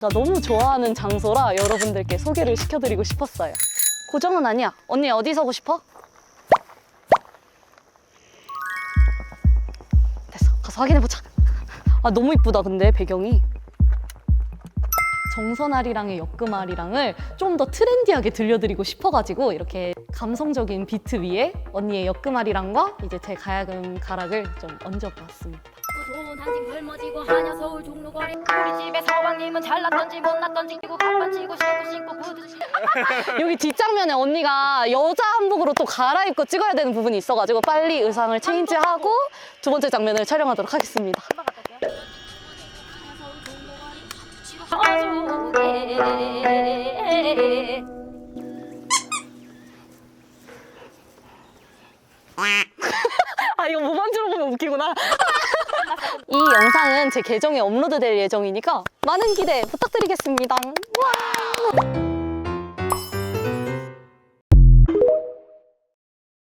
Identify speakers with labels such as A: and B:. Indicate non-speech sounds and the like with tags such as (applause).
A: 나 너무 좋아하는 장소라 여러분들께 소개를 시켜드리고 싶었어요. 고정은 아니야. 언니 어디 서고 싶어? 됐어. 가서 확인해보자. 아, 너무 이쁘다, 근데 배경이. 정선아리랑의 옆금아리랑을 좀 더 트렌디하게 들려드리고 싶어가지고 이렇게 감성적인 비트 위에 언니의 옆금아리랑과 이제 제 가야금 가락을 좀 얹어보았습니다.
B: 좋은 한식 걸머지고 하냐 서울 종로거리 우리 집에 서방님은 잘났던지 못났던지 끼고 갑판 치고 신고 신고 신고 (laughs)
A: 여기 뒷장면에 언니가 여자 한복으로 또 갈아입고 찍어야 되는 부분이 있어가지고 빨리 의상을 체인지하고 두 번째 장면을 촬영하도록 하겠습니다.
B: 서주게 (laughs)
A: 아 이거 뭐만 들어보면 웃기구나. (laughs) 이 영상은 제 계정에 업로드될 예정이니까 많은 기대 부탁드리겠습니다. 와!